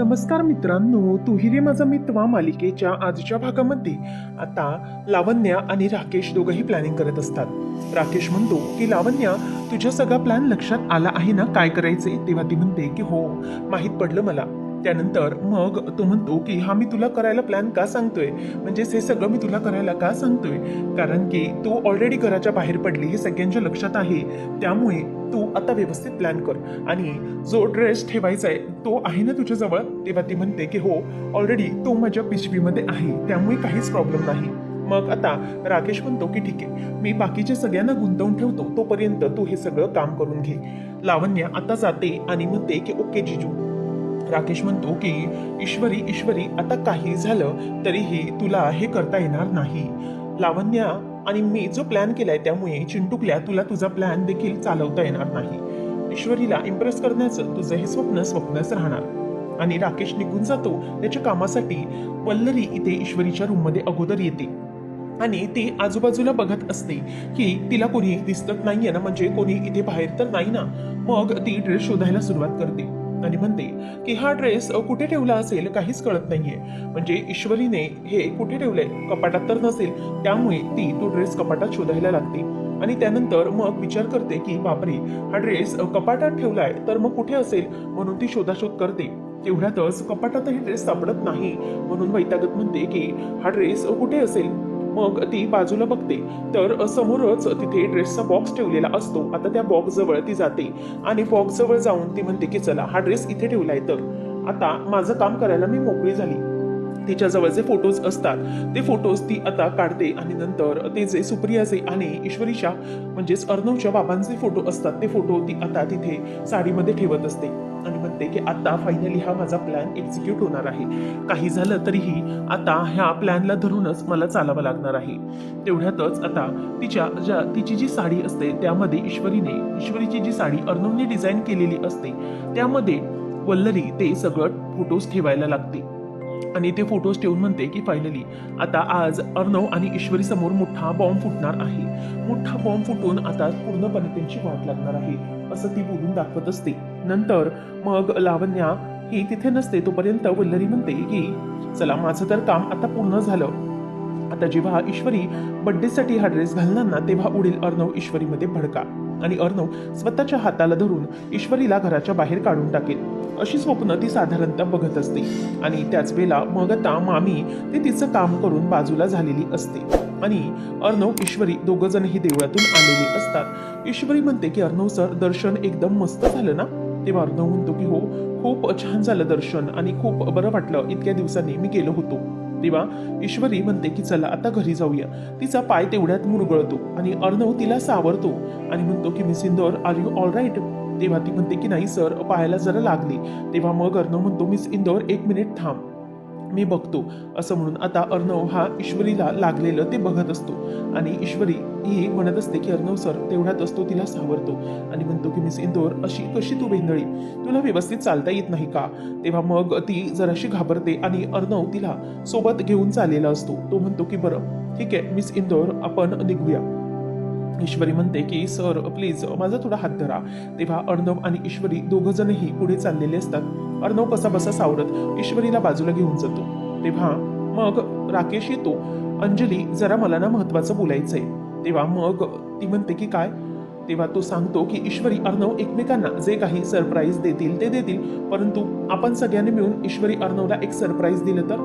नमस्कार मित्रांनो तूही रे माझा मित्र मालिकेच्या आजच्या भागामध्ये. आता लावण्या आणि राकेश दोघंही प्लॅनिंग करत असतात. राकेश म्हणतो की लावण्या तुझ्या सगळा प्लॅन लक्षात आला आहे ना? काय करायचे तेव्हा ती म्हणते की हो माहीत पडलं मला. त्यानंतर मग तो म्हणतो की हा मी तुला करायला प्लॅन का सांगतोय? म्हणजेच हे सगळं मी तुला करायला का सांगतोय? कारण की तू ऑलरेडी घराच्या बाहेर पडली हे सगळ्यांच्या लक्षात आहे. त्यामुळे तू आता व्यवस्थित प्लॅन कर. आणि जो ड्रेस ठेवायचा आहे तो आहे ना तुझ्याजवळ? तेव्हा ती म्हणते की हो ऑलरेडी तो माझ्या पिशवीमध्ये आहे. त्यामुळे काहीच प्रॉब्लेम नाही. मग आता राकेश म्हणतो की ठीक आहे. मी बाकीच्या सगळ्यांना गुंतवून ठेवतो. तोपर्यंत तू हे सगळं काम करून घे. लावण्या आता जाते आणि म्हणते की ओके जिजू. राकेश म्हणतो की ईश्वरी ईश्वरी आता काही झालं तरीही तुला हे करता येणार नाही. लावण्या आणि मी जो प्लॅन केलाय त्यामुळे चिंटुकल्या तुला तुझा प्लॅन देखील चालवता येणार नाही. ईश्वरीला इम्प्रेस करण्याचं तुझं हे स्वप्न स्वप्नच राहणार. आणि राकेश निघून जातो त्याच्या कामासाठी. पल्लरी इथे ईश्वरीच्या रूममध्ये अगोदर येते. आणि ती आजूबाजूला बघत असते की तिला कोणी दिसत नाहीये ना म्हणजे कोणी इथे बाहेर तर नाही ना? मग ती ड्रेस शोधायला सुरुवात करते. आणि म्हणते की हा ड्रेस कुठे ठेवला असेल काहीच कळत नाहीये. म्हणजे ईश्वरीने हे कुठे ठेवलंय? कपाटात तर नसेल. त्यामुळे ती तो ड्रेस कपाटात शोधायला लागते. आणि त्यानंतर मग विचार करते की बापरे हा ड्रेस कपाटात ठेवलाय तर मग कुठे असेल? म्हणून ती शोधाशोध करते. तेवढ्यातच कपाटातही ड्रेस सापडत नाही. म्हणून वैतागत म्हणते की हा ड्रेस कुठे असेल? मग ती बाजूला बघते. तर समोरच तिथे ड्रेसचा बॉक्स ठेवलेला असतो. आता त्या बॉक्स जवळ ती जाते. आणि बॉक्स जवळ जाऊन ती म्हणते की चला हा ड्रेस इथे ठेवलाय तर. आता माझं काम करायला मी मोकळी झाली. तिच्या जवळ जे फोटोज असतात ते फोटोज ती आता काढते आणि नंतर ते जे सुप्रियाचे आणि ईश्वरीच्या म्हणजेच अर्णवच्या बाबांचे फोटो असतात ते फोटो ती आता तिथे साडीमध्ये ठेवत असते. आणि म्हणते की आता फायनली हा माझा प्लॅन एक्झिक्यूट होणार आहे. काही झालं तरीही आता ह्या प्लॅनला धरूनच मला चालावं लागणार आहे. तेवढ्यातच आता तिच्या ज्या तिची जी साडी असते त्यामध्ये ईश्वरीने ईश्वरीची जी साडी अर्णवने डिझाईन केलेली असते त्यामध्ये वल्लरी ते सगळं फोटोज ठेवायला लागते. आणि ते फोटोज ठेवून म्हणते की फायनली आता आज अर्णव आणि ईश्वरी समोर मोठा बॉम्ब फुटणार आहे. मोठा बॉम्ब फुटून आता पूर्णपणे त्यांची वाट लागणार आहे असं ती बोलून दाखवत असते. नंतर मग लावण्या ही तिथे नसते तोपर्यंत वल्लरी म्हणते की चला माझं तर काम आता पूर्ण झालं. आता जेव्हा ईश्वरी बड्डेसाठी हा ड्रेस घालणार ना तेव्हा उडील अर्णव ईश्वरीमध्ये भडका आणि अर्णव स्वतःच्या हाताला धरून ईश्वरीला घराच्या बाहेर काढून टाकेल. अशी स्वप्न ती साधारणतः बघत असते आणि त्याच वेळेला मग आता मामी ते तिचं काम करून बाजूला झालेली असते आणि अर्णव ईश्वरी दोघ जणही देवळातून आलेले असतात. ईश्वरी म्हणते की अर्णव सर दर्शन एकदम मस्त झालं ना? तेव्हा अर्णव म्हणतो की हो खूप छान झालं दर्शन आणि खूप बरं वाटलं. इतक्या दिवसांनी मी गेलो होतो. तेव्हा ईश्वरी म्हणते की चला आता घरी जाऊया. तिचा पाय तेवढ्यात मुरगळतो आणि अर्णव तिला सावरतो आणि म्हणतो की miss Indore are you all right तेव्हा ती म्हणते की नाही सर पायाला जरा लागली. तेव्हा मग अर्णव म्हणतो मिस इंदोर एक मिनिट थांब. मी बघतो. असं म्हणून आता अर्णव हा ईश्वरीला लागलेलं ते बघत असतो. आणि ईश्वरी ही म्हणत असते की अर्णव सर तेवढ्यात असतो तिला सावरतो. आणि म्हणतो की मिस इंदोर अशी कशी तू बेंदळी? तुला व्यवस्थित चालता येत नाही का? तेव्हा मग ती जराशी घाबरते आणि अर्णव तिला सोबत घेऊन चाललेला असतो. तो म्हणतो की बरं ठीक आहे मिस इंदोर आपण निघूया. ईश्वरी म्हणते की सर प्लीज माझा थोडा हात धरा. तेव्हा अर्णव आणि ईश्वरी दोघं जणही पुढे चाललेले असतात. अर्णव कसा बसा सावरत ईश्वरीला बाजूला घेऊन जातो. तेव्हा मग राकेश येतो. अंजली जरा मला ना महत्वाचं बोलायचंय. तेव्हा मग ती म्हणते की काय? तेव्हा तो सांगतो की ईश्वरी अर्णव एकमेकांना जे काही सरप्राईज देतील ते देतील. परंतु आपण सगळ्यांनी मिळून ईश्वरी अर्णवला एक सरप्राईज दिलं तर?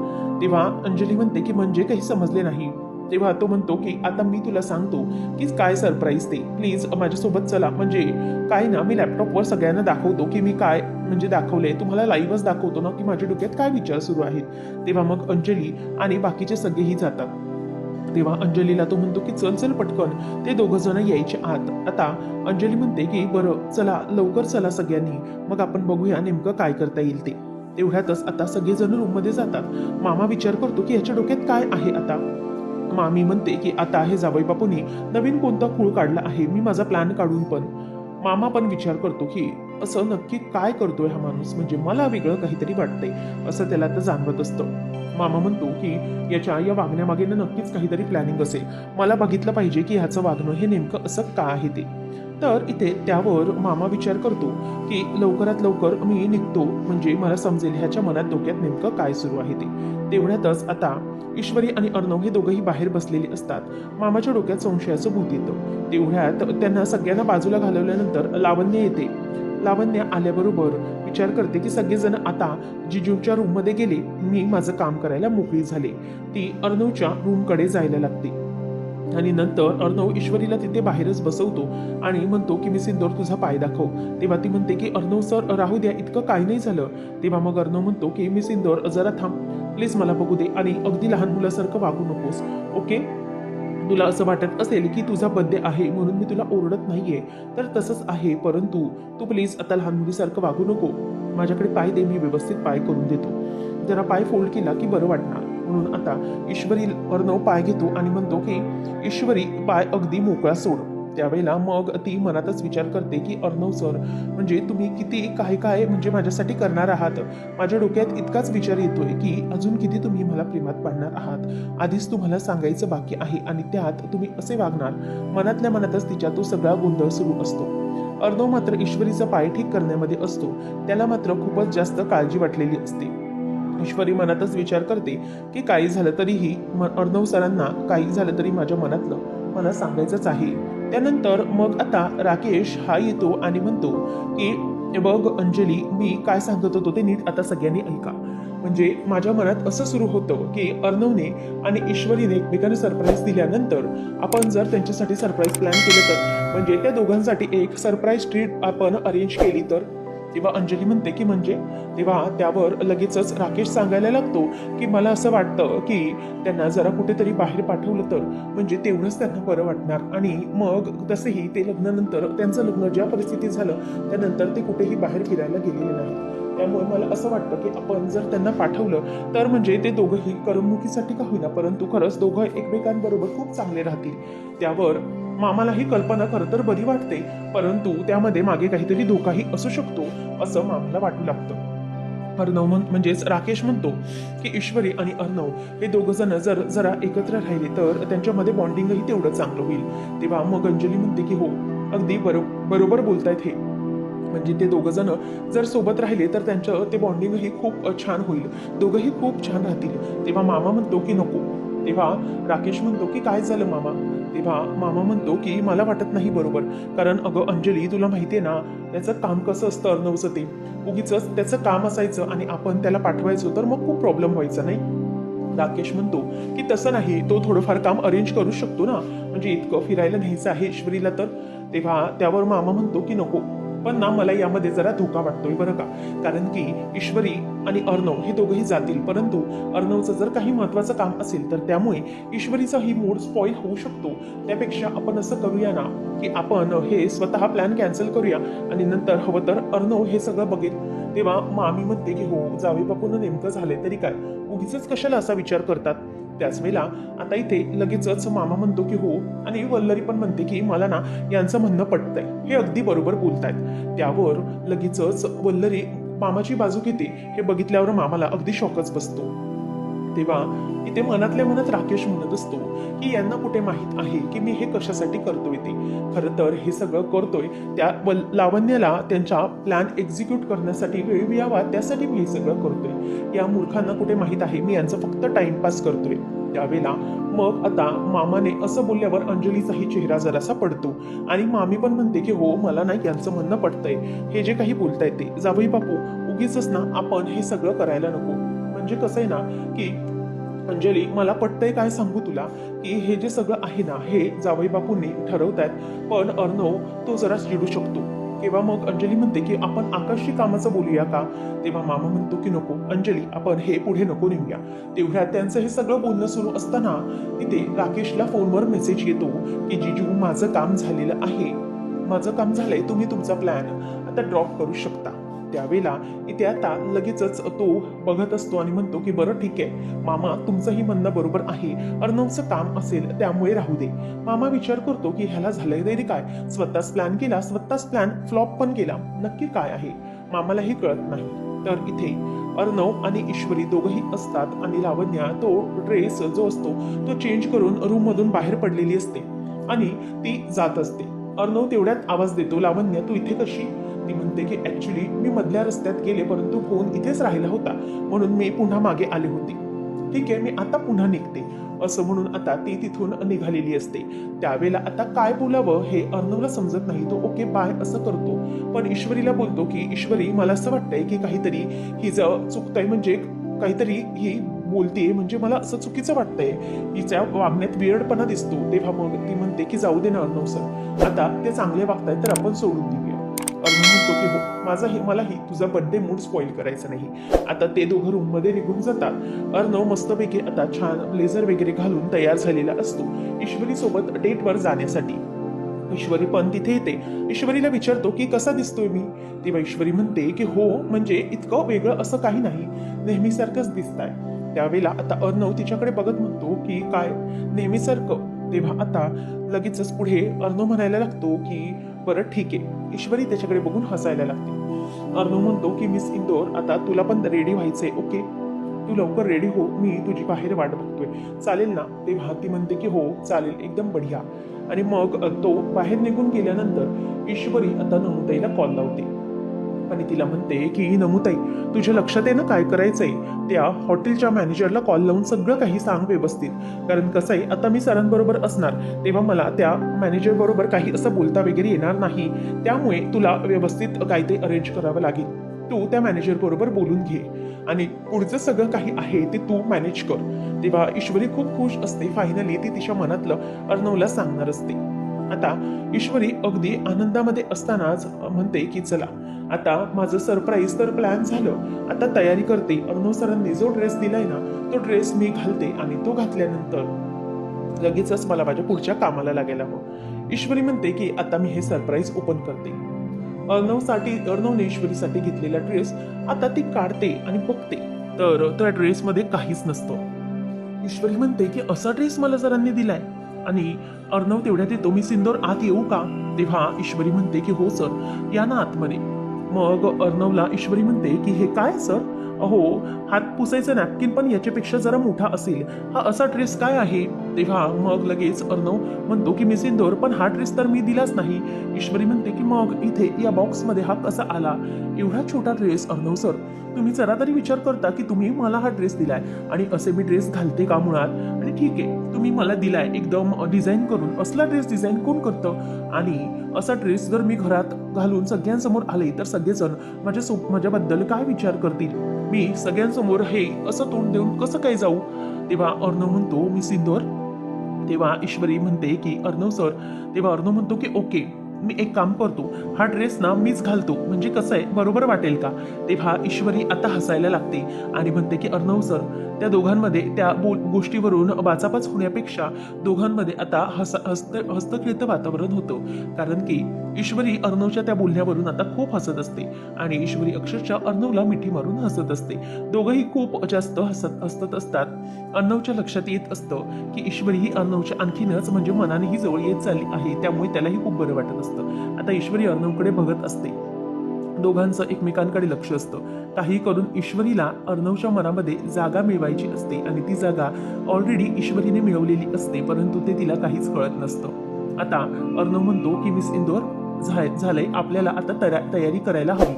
तेव्हा अंजली म्हणते की म्हणजे काही समजले नाही. तेव्हा तो म्हणतो की आता मी तुला सांगतो की काय सरप्राईज ते. प्लीज माझ्यासोबत चला. म्हणजे काय ना मी लॅपटॉपवर सगळ्यांना दाखवतो की मी काय म्हणजे दाखवलंय. तुम्हाला लाईव्हच दाखवतो ना की माझ्या डोक्यात काय विचार सुरू आहेत. तेव्हा मग अंजली आणि बाकीचे सगळेही जातात. तेव्हा अंजलीला तो म्हणतो की चल चल पटकन. ते दोघं जण यायचे आत. आता अंजली म्हणते की बरं चला लवकर चला सगळ्यांनी. मग आपण बघूया नेमकं काय करता येईल ते. तेवढ्यातच आता सगळेजण रूममध्ये जातात. मामा विचार करतो की याच्या डोक्यात काय आहे आता? मामी म्हणते की आता हे जावई बापूंनी नवीन कोणता खूळ काढला आहे? मी माझा प्लॅन काढून पण मामा पण विचार करतो की असं नक्की काय करतोय हा माणूस? म्हणजे मला वेगळं काहीतरी वाटतंय असं त्याला तर जाणवत असतं. मामा म्हणतो की याच्या या वागण्यामागे नक्कीच काहीतरी प्लॅनिंग असेल. मला बघितलं पाहिजे की ह्याचं वागणं हे नेमकं असं का आहे ते. तर इथे त्यावर मामा विचार करतो की लवकरात लवकर मी निघतो. म्हणजे मला समजेल ह्याच्या मनात डोक्यात नेमकं काय सुरू आहे ते. तेवढ्यातच आता ईश्वरी आणि अर्णव हे दोघंही बाहेर बसलेले असतात. मामाच्या डोक्यात संशयाचं भूत येतं. तेवढ्यात त्यांना सगळ्यांना बाजूला घालवल्यानंतर लावण्य येते. लावण्य आल्याबरोबर विचार करते की सगळेजण आता जिजूच्या रूममध्ये गेले. मी माझं काम करायला मोकळी झाले. ती अर्णवच्या रूमकडे जायला लागते. आणि नंतर अर्णव ईश्वरीला तिथे बाहेरच बसवतो आणि म्हणतो की मी सिंदोर तुझा पाय दाखव. तेव्हा ती म्हणते की अर्णव सर राहू द्या इतकं काय नाही झालं. तेव्हा मग अर्णव म्हणतो की मी सिंदोर जरा थांब. प्लीज मला बघू दे आणि अगदी लहान मुलासारखं वागू नकोस. ओके तुला असं वाटत असेल की तुझा बर्थडे आहे म्हणून मी तुला ओरडत नाहीये. तर तसंच आहे परंतु तू प्लीज आता लहान मुलीसारखं वागू नको. माझ्याकडे पाय दे मी व्यवस्थित पाय करून देतो. जरा पाय फोल्ड केला की बरं वाटणार. म्हणून आता ईश्वरी अर्णव पाय घेतो आणि म्हणतो की ईश्वरी पाय अगदी मोकळा सोड. त्यावेळेला मग ती मनातच विचार करते की अर्णव सर म्हणजे तुम्ही किती काय काय म्हणजे माझ्यासाठी करणार आहात? माझ्या डोक्यात इतकाच विचार येतोय की अजून किती तुम्ही मला प्रेमात पाडणार आहात? आधीच तुम्हाला सांगायचं बाकी आहे आणि त्यात तुम्ही असे वागणार. मनातल्या मनातच तिच्या तो सगळा गोंधळ सुरू असतो. अर्णव मात्र ईश्वरीचा पाय ठीक करण्यामध्ये असतो. त्याला मात्र खूपच जास्त काळजी वाटलेली असते. ईश्वरी मनातच विचार करते की काही झालं तरीही म- अर्णव सरांना काही झालं तरी माझ्या मनातलं मला सांगायचंच आहे. त्यानंतर मग आता राकेश हा येतो आणि म्हणतो की बघ अंजली मी काय सांगत होतो ते नीट आता सगळ्यांनी ऐका. म्हणजे माझ्या मनात असं सुरू होतं की अर्णवने आणि ईश्वरीने एकमेकांना सरप्राईज दिल्यानंतर आपण जर त्यांच्यासाठी सरप्राईज प्लॅन केलं तर म्हणजे त्या दोघांसाठी एक सरप्राईज ट्रीट आपण अरेंज केली तर? तेव्हा अंजली म्हणते की म्हणजे? तेव्हा त्यावर लगेचच राकेश सांगायला लागतो की मला असं वाटतं की त्यांना जरा कुठेतरी बाहेर पाठवलं तर. म्हणजे तेवढंच त्यांना बरं वाटणार. आणि मग तसेही ते लग्नानंतर त्यांचं लग्न ज्या परिस्थितीत झालं त्यानंतर ते कुठेही बाहेर फिरायला गेलेले नाहीत. त्यामुळे मला असं वाटतं की आपण जर त्यांना पाठवलं तर म्हणजे ते दोघंही करमणुकीसाठी का होईना परंतु खरंच दोघं एकमेकांबरोबर खूप चांगले राहतील. त्यावर मामालाही कल्पना खरं तर बरी वाटते परंतु त्यामध्ये मागे काहीतरी धोकाही असू शकतो असं मामाला वाटू लागतं. अर्णव म्हण- म्हणजेच राकेश म्हणतो की ईश्वरी आणि अर्णव हे दोघ जण जर जरा एकत्र राहिले तर त्यांच्यामध्ये बॉन्डिंगही तेवढं चांगलं होईल. तेव्हा मग अंजली म्हणते की हो अगदी बरो बरोबर बोलतायत हे. म्हणजे ते दोघं जण जर सोबत राहिले तर त्यांचं ते बॉन्डिंगही खूप छान होईल. दोघंही खूप छान राहतील. तेव्हा मामा म्हणतो की नको. तेव्हा राकेश म्हणतो की काय झालं मामा? तेव्हा मामा म्हणतो की मला वाटत नाही बरोबर. कारण अगं अंजली तुला माहितीये ना त्याचं काम कसं असतं अर्णवचं ते. उगीच त्याचं काम असायचं आणि आपण त्याला पाठवायचो तर मग खूप प्रॉब्लेम व्हायचा नाही? राकेश म्हणतो की तसं नाही तो थोडंफार काम अरेंज करू शकतो ना. म्हणजे इतकं फिरायला न्यायचं आहे ईश्वरीला तर. तेव्हा त्यावर मामा म्हणतो की नको. पण ना मला यामध्ये जरा धोका वाटतोय बरं का? कारण की ईश्वरी आणि अर्णव हे दोघंही जातील. परंतु अर्णवचं जर काही महत्वाचं काम असेल तर त्यामुळे ईश्वरीचा ही मूड स्पॉईल होऊ शकतो. त्यापेक्षा आपण असं करूया ना की आपण हे स्वतः प्लॅन कॅन्सल करूया आणि नंतर हवं तर अर्णव हे सगळं बघेल. तेव्हा मामी म्हणते की हो जावे बापून नेमकं झाले तरी काय? उगीच कशाला असा विचार करतात? त्याच वेळेला आता इथे लगेचच मामा म्हणतो की हो आणि वल्लरी पण म्हणते की मला ना यांचं म्हणणं पटतंय. हे अगदी बरोबर बोलतायत. त्यावर लगेचच वल्लरी मामाची बाजू घेते. हे बघितल्यावर मामाला अगदी शॉकच बसतो. तेव्हा इथे मनातल्या मनात राकेश म्हणत असतो की यांना कुठे माहीत आहे की मी हे कशासाठी करतोय ते? खरं तर हे सगळं करतोय त्या लावण्याला त्यांच्या प्लॅन एक्झिक्यूट करण्यासाठी वेळ यावा त्यासाठी मी हे सगळं करतोय. या मूर्खांना कुठे माहीत आहे? मी यांचं फक्त टाइमपास करतोय. त्यावेळेला मग आता मामाने असं बोलल्यावर अंजलीचाही चेहरा जरासा पडतो. आणि मामी पण म्हणते की हो मला नाही यांचं म्हणणं पडतंय हे जे काही बोलताय ते. जावई बापू उगीच ना आपण हे सगळं करायला नको. म्हणजे कसं आहे ना की अंजली मला पटतंय काय सांगू तुला की हे जे सगळं आहे ना हे जावई बापूंनी ठरवतायत पण अर्णव तो जरा चिडू शकतो. किंवा मग अंजली म्हणते की आपण आकाशी कामाचं बोलूया का? तेव्हा मामा म्हणतो की नको अंजली आपण हे पुढे नको नेऊया. तेवढ्यात त्यांचं हे सगळं बोलणं सुरू असताना तिथे राकेशला फोनवर मेसेज येतो की जिजू माझं काम झालेलं आहे. माझं काम झालंय तुम्ही तुमचा प्लॅन आता ड्रॉप करू शकता. त्यावेळेला इथे आता लगेचच तो बघत असतो आणि म्हणतो की बरं ठीक आहे. मामा तुमचंही म्हणणं बरोबर आहे. अर्णवचं काम असेल त्यामुळे राहू दे. मामा विचार करतो की ह्याला झालंय तरी काय? स्वतःच प्लॅन केला स्वतःच प्लॅन फ्लॉप पण केला. नक्की काय आहे? मामालाही कळत नाही. तर इथे अर्णव आणि ईश्वरी दोघंही असतात आणि लावण्या तो ड्रेस जो असतो तो चेंज करून रूम मधून बाहेर पडलेली असते आणि ती जात असते. अर्णव तेवढ्यात आवाज देतो लावण्य तू इथे कशी? ती म्हणते की ऍक्च्युली मी मधल्या रस्त्यात गेले परंतु फोन इथेच राहिला होता. म्हणून मी पुन्हा मागे आले होते. ठीक आहे मी आता पुन्हा निघते. असं म्हणून आता ती तिथून निघालेली असते. त्यावेळेला आता काय बोलावं हे अर्णवला समजत नाही. तो ओके बाय असं करतो. पण ईश्वरीला बोलतो की ईश्वरी मला असं वाटतंय की काहीतरी ही ज चुकतंय म्हणजे काहीतरी ही बोलते म्हणजे मला असं चुकीचं वाटतंय. हिच्या वागण्यात वेळपणा दिसतो. तेव्हा मग ती म्हणते की जाऊ दे ना अर्णव सर. आता ते चांगले वागतायत तर आपण सोडून देऊया. अर्णव म्हणतो की हो माझाही मलाही तुझा बर्थडे मूड स्पॉइल करायचा नाही. आता ते दोघं रूममध्ये निघून जातात. अर्णव मस्तपैकी आता छान ब्लेझर वगैरे घालून तयार झालेला असतो. ईश्वरी सोबत डेटवर जाण्यासाठी. ईश्वरी पण तिथे येते. ईश्वरीला विचारतो की कसा दिसतोय मी? तेव्हा ईश्वरी म्हणते की हो म्हणजे इतकं वेगळं असं काही नाही. नेहमीसारखंच दिसताय. त्यावेळेला आता अर्णव तिच्याकडे बघत म्हणतो की काय? नेहमीसारखं. तेव्हा आता लगेचच पुढे अर्णव म्हणायला लागतो की बरं ठीक आहे. ईश्वरी त्याच्याकडे बघून हसायला लागते. अर्णव म्हणतो की मिस इंदोर आता तुला पण रेडी व्हायचंय ओके? तू लवकर रेडी हो मी तुझी बाहेर वाट बघतोय. चालेल ना. तेव्हा ती म्हणते की हो चालेल एकदम बढिया. आणि मग तो बाहेर निघून गेल्यानंतर ईश्वरी आता नमुताईला कॉल लावते. आणि तिला म्हणते की नमुताई तुझ्या लक्षात आहे ना काय करायचंय? त्या हॉटेलच्या मॅनेजरला कॉल लावून सगळं काही सांग व्यवस्थित. कारण कसं आहे आता मी सरांबरोबर असणार तेव्हा मला त्या मॅनेजर बरोबर काही असं बोलता वगैरे येणार नाही. त्यामुळे तुला व्यवस्थित काहीतरी अरेंज करावं लागेल. तू त्या मॅनेजर बरोबर बोलून घे. आणि पुढचं सगळं काही आहे ते तू मॅनेज कर. तेव्हा ईश्वरी खूप खुश असते. फायनली ती तिच्या मनातलं अर्णवला सांगणार असते. आता ईश्वरी अगदी आनंदामध्ये असतानाच म्हणते की चला आता माझं सरप्राईज तर प्लॅन झालं. आता तयारी करते. अर्णव सरांनी जो ड्रेस दिलाय ना तो ड्रेस मी घालते आणि तो घातल्यानंतर लगेचच मला माझ्या पुढच्या कामाला लागायला हवं. ईश्वरी म्हणते की आता मी हे सरप्राईज ओपन करते. अर्णवसाठी अर्णवने ईश्वरीसाठी घेतलेला ड्रेस आता ती काढते आणि बघते. तर त्या ड्रेसमध्ये काहीच नसतं. ईश्वरी म्हणते की असा ड्रेस मला सरांनी दिलाय. आणि अर्णव तेवढ्यात येतो मी सिंदोर आत येऊ का? तेव्हा ईश्वरी म्हणते की हो सर. या ना आतमध्ये. मग अर्णवला ईश्वरी म्हणते की हे काय सर? अहो हात पुसायचं नॅपकिन पण याच्यापेक्षा जरा मोठा असेल. हा असा ड्रेस काय आहे? तेव्हा मग लगेच अर्णव म्हणतो की मी सिंदोर पण हा ड्रेस तर मी दिलाच नाही. ईश्वरी म्हणते की मग इथे या बॉक्समध्ये हा कसा आला? एवढा छोटा ड्रेस अर्णव सर. तुम्ही जरा तरी विचार करता की तुम्ही मला हा ड्रेस दिलाय आणि असे मी ड्रेस घालते का मुळात? आणि ठीक आहे तुम्ही मला दिलाय. एकदम डिझाईन करून. असला ड्रेस डिझाईन कोण करतं? आणि असा ड्रेस जर मी घरात घालून सगळ्यांसमोर आले तर सगळेजण माझ्या सो माझ्याबद्दल काय विचार करतील? मी सगळ्यांसमोर हे असं तोंड देऊन कसं काय जाऊ? तेव्हा अर्णव म्हणतो मी सिंदोर तेव्हा ईश्वरी म्हणते की अर्णव सर तेव्हा अर्णव म्हणतो की ओके मी एक काम करतो. हा ड्रेस ना मीच घालतो. म्हणजे कसं आहे बरोबर वाटेल का? तेव्हा ईश्वरी आता हसायला लागते आणि म्हणते की अर्णव सर त्या दोघांमध्ये त्या बोल गोष्टीवरून वाचापाच होण्यापेक्षा दोघांमध्ये आता हस हस्त हस्तखेळतं वातावरण होतं. कारण की ईश्वरी अर्णवच्या त्या बोलण्यावरून आता खूप हसत असते. आणि ईश्वरी अक्षरशः अर्णवला मिठी मारून हसत असते. दोघंही खूप जास्त हसत हसत असतात. अर्णवच्या लक्षात येत असतं की ईश्वरी ही अर्णवच्या आणखीनच म्हणजे मनानेही जवळ येत चालली आहे. त्यामुळे त्यालाही खूप बरं वाटत असतं. आता ईश्वरी अर्णवकडे बघत असते. दोघांचं एकमेकांकडे लक्ष असतं. काही करून ईश्वरीला अर्णवच्या मनामध्ये जागा मिळवायची असते आणि ती जागा ऑलरेडी ईश्वरीने मिळवलेली असते परंतु ते तिला काहीच कळत नसतं. आता अर्णव म्हणतो की मिस इंदोर झाय झालंय. आपल्याला आता तया तयारी करायला हवी.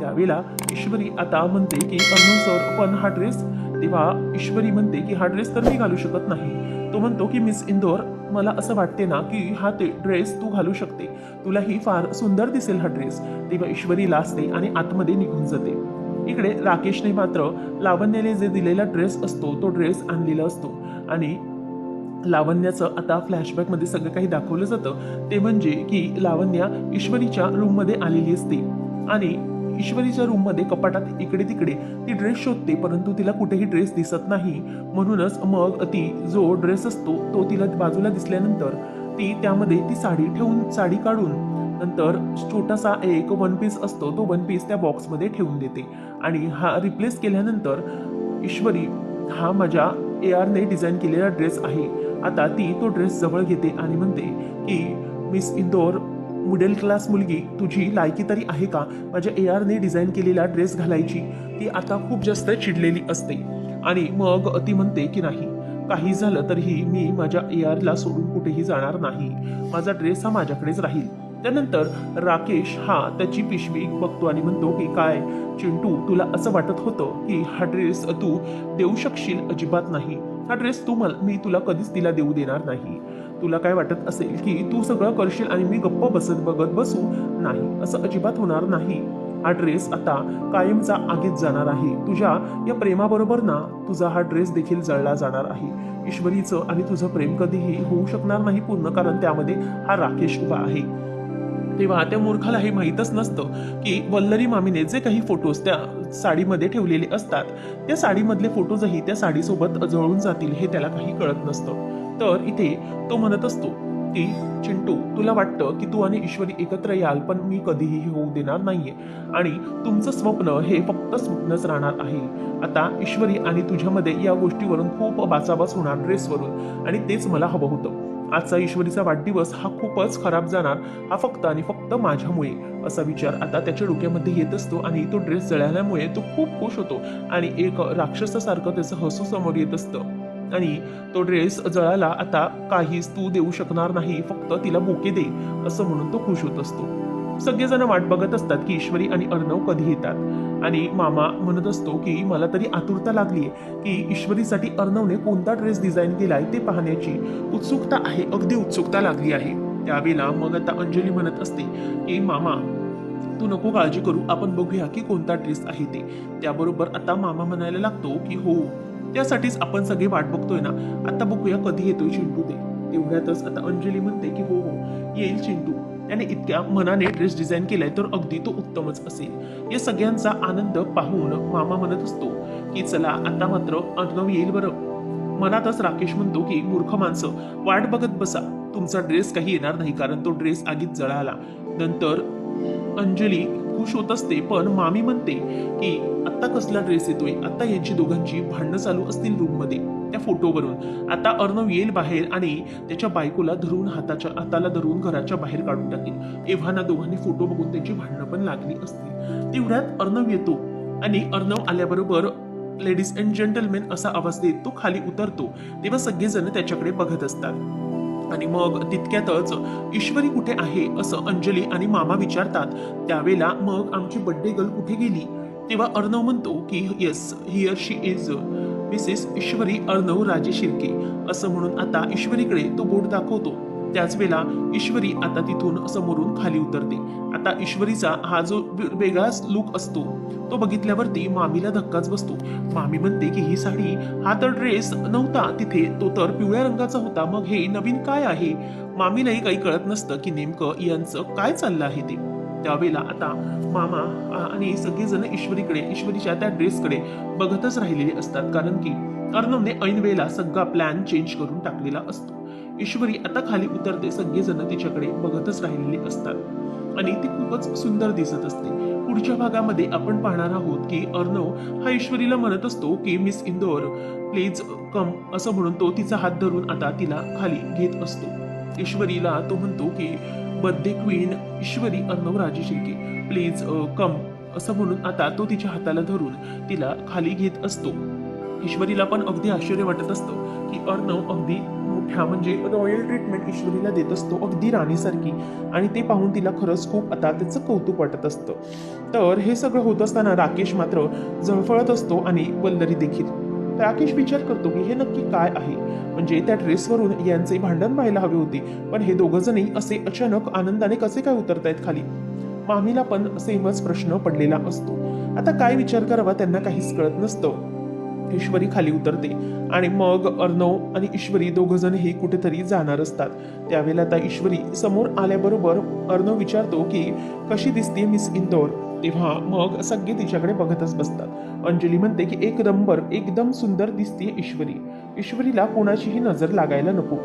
त्यावेळेला ईश्वरी आता म्हणते की अर्णव सर पण हा ड्रेस तेव्हा ईश्वरी म्हणते की हा ड्रेस तर मी घालू शकत नाही. तो म्हणतो की मिस इंदोर मला असं वाटते ना की हा ते ड्रेस तू घालू शकते. तुलाही फार सुंदर दिसेल हा ड्रेस. तेव्हा ईश्वरी लाजते आणि आतमध्ये निघून जाते. इकडे राकेशने मात्र लावण्याने जे दिलेला ड्रेस असतो तो ड्रेस आणलेला असतो. आणि लावण्याचं आता फ्लॅशबॅकमध्ये सगळं काही दाखवलं जातं. ते म्हणजे की लावण्या ईश्वरीच्या रूममध्ये आलेली असते. आणि ईश्वरीच्या रूममध्ये कपाटात इकडे तिकडे ती ड्रेस शोधते परंतु तिला कुठेही ड्रेस दिसत नाही. म्हणूनच मग ती जो ड्रेस असतो तो तिला बाजूला दिसल्यानंतर ती त्यामध्ये ती साडी ठेवून साडी काढून नंतर छोटासा एक वन पीस असतो तो वन पीस त्या बॉक्समध्ये ठेवून देते. आणि हा रिप्लेस केल्यानंतर ईश्वरी हा माझ्या ए आरने डिझाईन केलेला ड्रेस आहे. आता ती तो ड्रेस जवळ घेते आणि म्हणते की मिस इंदोर मिडल क्लास मुलगी तुझी लायकी तरी आहे का? माझ्या ए आरने डिझाईन केलेला ड्रेस घालायची. ती आता खूप जास्त चिडलेली असते. आणि मग ती म्हणते की नाही काही झालं तरीही मी माझ्या ए आरला सोडून कुठेही जाणार नाही. माझा ड्रेस हा माझ्याकडेच राहील. त्यानंतर राकेश हा त्याची पिशवी बघतो आणि म्हणतो की काय चिंटू तुला असं वाटत होतं की हा ड्रेस तू देऊ शकशील? अजिबात नाही. हा ड्रेस तू मला मी तुला कधीच तिला देऊ देणार नाही. तुला काय वाटत असेल की तू सगळं करशील आणि मी गप्प बसत बघत बसू? नाही असं अजिबात होणार नाही. हा ड्रेस आता कायमचा आगीत जाणार आहे. तुझ्या या प्रेमाबरोबर ना तुझा हा ड्रेस देखील जळला जाणार आहे. ईश्वरीचं आणि तुझं प्रेम कधीही होऊ शकणार नाही पूर्ण कारण त्यामध्ये हा राकेश उभा आहे. तेव्हा त्या मूर्खाला हे माहीतच नसतं की वल्लरी मामीने जे काही फोटोज त्या साडीमध्ये ठेवलेले असतात त्या साडीमधले फोटोजही त्या साडीसोबत जळून जातील हे त्याला काही कळत नसतं. तर इथे तो म्हणत असतो की चिंटू तुला वाटतं की तू आणि ईश्वरी एकत्र याल पण मी कधीही होऊ देणार नाहीये. आणि तुमचं स्वप्न हे फक्त स्वप्नच राहणार आहे. आता ईश्वरी आणि तुझ्यामध्ये या गोष्टीवरून खूप बाचाबाच होणार ड्रेसवरून आणि तेच मला हवं होतं. आजचा ईश्वरीचा वाढदिवस हा खूपच खराब जाणार. हा फक्त आणि फक्त माझ्यामुळे असा विचार आता त्याच्या डोक्यामध्ये येत असतो आणि तो ड्रेस जळाल्यामुळे तो खूप खुश होतो आणि एक राक्षसासारखं त्याचं हसू समोर येत असतं. आणि तो ड्रेस जळाला आता काहीच तू देऊ शकणार नाही फक्त तिला बोके दे असं म्हणून तो खुश होत असतो. सगळेजण वाट बघत असतात की ईश्वरी आणि अर्णव कधी येतात. आणि मामा म्हणत असतो की मला तरी आतुरता लागली आहे की ईश्वरीसाठी अर्णवने कोणता ड्रेस डिझाईन केलाय ते पाहण्याची उत्सुकता आहे अगदी उत्सुकता लागली आहे. त्यावेळेला मग आता अंजली म्हणत असते की मामा तू नको काळजी करू आपण बघूया की कोणता ड्रेस आहे ते. त्याबरोबर आता मामा म्हणायला लागतो की हो त्यासाठीच आपण सगळे वाट बघतोय ना आता बघूया कधी येतोय चिंटू ते. तेवढ्यातच आता अंजली म्हणते की हो हो येईल चिंटू. त्याने इतक्या मनाने ड्रेस डिझाईन केलाय तर अगदी तो उत्तमच असेल. या सगळ्यांचा आनंद पाहून मामा म्हणत असतो की चला आता मात्र अनुभव येईल बरं. मनातच राकेश म्हणतो की मूर्ख माणसं वाट बघत बसा. तुमचा ड्रेस काही येणार नाही कारण तो ड्रेस आगीत जळाला. नंतर अंजली खुश होत असते पण मामी म्हणते की आत्ता कसला ड्रेस येतोय? आत्ता यांची दोघांची भांडणं चालू असतील रूममध्ये त्या फोटोवरून. आता अर्णव येईल बाहेर आणि त्याच्या बायकोला धरून हाताच्या हाताला धरून घराच्या बाहेर काढून टाकेल. एव्हाना दोघांनी फोटो बघून त्यांची भांडणं पण लागली असतील. तेवढ्यात अर्णव येतो आणि अर्णव आल्याबरोबर लेडीज अँड जेंटलमेन असा आवाज देत तो खाली उतरतो. तेव्हा सगळेजण त्याच्याकडे बघत असतात. आणि मग तितक्यातच ईश्वरी कुठे आहे असं अंजली आणि मामा विचारतात. त्यावेळेला मग आमची बड्डे गर्ल कुठे गेली? तेव्हा अर्णव म्हणतो की yes here she is Mrs Ishwari Arnav Raje Shirke असं म्हणून आता ईश्वरीकडे तो बोट दाखवतो. त्याच वेळेला ईश्वरी आता तिथून समोरून खाली उतरते. आता ईश्वरीचा हा जो वेगळाच लुक असतो तो बघितल्यावरती मामीला धक्काच बसतो. मामी म्हणते की ही साडी हा तर ड्रेस नव्हता. तिथे तो तर पिवळ्या रंगाचा होता. मग हे नवीन काय आहे? मामीलाही काही कळत नसतं की नेमकं यांचं काय चाललं आहे ते. त्यावेळेला आता मामा आणि सगळेजण ईश्वरीकडे ईश्वरीच्या त्या ड्रेसकडे बघतच राहिलेले असतात. कारण की अर्णवने ऐनवेळेला सगळा प्लॅन चेंज करून टाकलेला असतो. ईश्वरी आता खाली उतरते सगळेजण तिच्याकडे बघतच राहिलेले असतात. आणि ती खूपच सुंदर दिसत असते. पुढच्या भागामध्ये आपण पाहणार आहोत की अर्णव हा ईश्वरीला म्हणत असतो की मिस इंदोर प्लीज कम असं म्हणून तो तिचा हात धरून आता तिला खाली घेत असतो. ईश्वरीला तो म्हणतो की birthday queen Ishwari Arnav Raje Shirke please come असं म्हणून आता तो तिच्या हाताला धरून तिला खाली घेत असतो. ईश्वरीला पण अगदी आश्चर्य वाटत असतं की अर्णव अगदी मोठ्या म्हणजे रॉयल ट्रीटमेंट ईश्वरीला देत असतो अगदी राणीसारखी. आणि ते पाहून तिला खरंच खूप आता त्याचं कौतुक वाटत असतं. तर हे सगळं होत असताना राकेश मात्र जळफळत असतो आणि वल्लरी देखील. राकेश विचार करतो की हे नक्की काय आहे? म्हणजे त्या ड्रेसवरून यांचे भांडण व्हायला हवे होते. पण हे दोघ जणही असे अचानक आनंदाने कसे काय उतरतायत खाली? मामीला पण सेमच प्रश्न पडलेला असतो. आता काय विचार करावा त्यांना काहीच कळत नसतं. ईश्वरी खाली उतरते. आणि मग अर्णव आणि ईश्वरी दोघ हे कुठेतरी जाणार असतात. त्यावेळेला आता ईश्वरी समोर आल्याबरोबर अर्णव विचारतो की कशी दिसते मिस इंदोर? तेव्हा मग सगळे तिच्याकडे बघतच बसतात. अंजली म्हणते की एक नंबर एकदम सुंदर दिसते ईश्वरी. ईश्वरीला कोणाचीही नजर लागायला नको.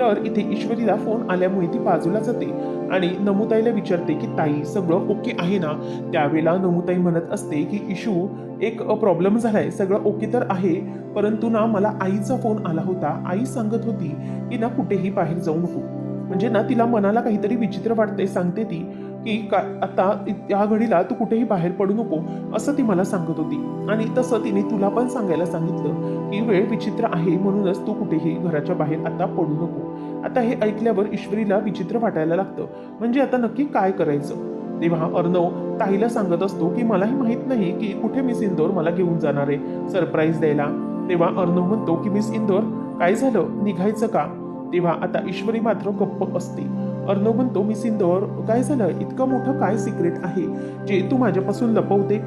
तर इथे ईश्वरीला फोन आल्यामुळे ती बाजूला जाते आणि नमुताईला विचारते की ताई सगळं ओके आहे ना? त्यावेळेला नमुताई म्हणत असते की इशू एक प्रॉब्लेम झालाय. सगळं ओके तर आहे परंतु ना मला आईचा फोन आला होता. आई सांगत होती की ना कुठेही बाहेर जाऊ नको. म्हणजे ना तिला मनाला काहीतरी विचित्र वाटतंय सांगते ती की का आता या घडीला तू कुठेही बाहेर पडू नको असं ती मला सांगत होती. आणि तसं तिने तुला पण सांगायला सांगितलं की वेळ विचित्र आहे म्हणूनच तू कुठेही घराच्या बाहेर आता पडू नको. आता हे ऐकल्यावर ईश्वरीला विचित्र वाटायला लागतं. म्हणजे आता नक्की काय करायचं? तेव्हा अर्णव ताईला सांगत असतो की मलाही माहीत नाही की कुठे मिस इंदोर मला घेऊन जाणार आहे. सरप्राईज द्यायला. तेव्हा अर्णव म्हणतो की मिस इंदोर काय झालं? निघायचं का? तेव्हा आता ईश्वरी मात्र गप्प असते. अर्णव म्हणतो मिस इंदोर काय झालं? इतकं मोठं काय सिक्रेट आहे? जे तू माझ्यापासून लपवते?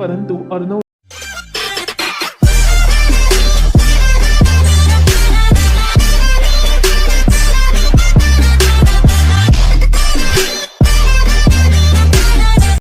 परंतु अर्णव